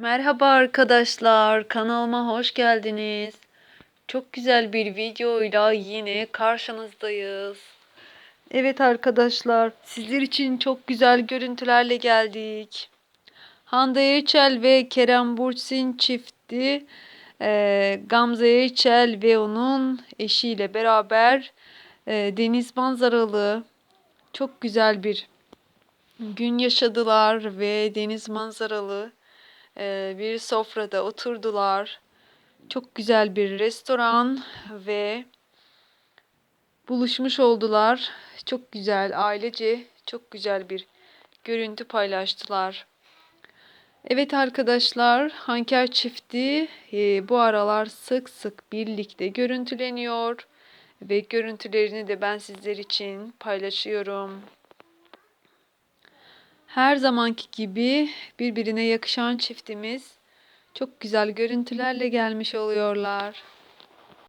Merhaba arkadaşlar, kanalıma hoş geldiniz. Çok güzel bir videoyla yine karşınızdayız. Evet arkadaşlar, sizler için çok güzel görüntülerle geldik. Hande Erçel ve Kerem Bursin çifti e, Gamze Erçel ve onun eşiyle beraber e, deniz manzaralı çok güzel bir gün yaşadılar ve deniz manzaralı bir sofrada oturdular. Çok güzel bir restoran ve buluşmuş oldular. Çok güzel ailece çok güzel bir görüntü paylaştılar. Evet arkadaşlar, Hanker çifti e, bu aralar sık sık birlikte görüntüleniyor ve görüntülerini de ben sizler için paylaşıyorum. Her zamanki gibi birbirine yakışan çiftimiz çok güzel görüntülerle gelmiş oluyorlar.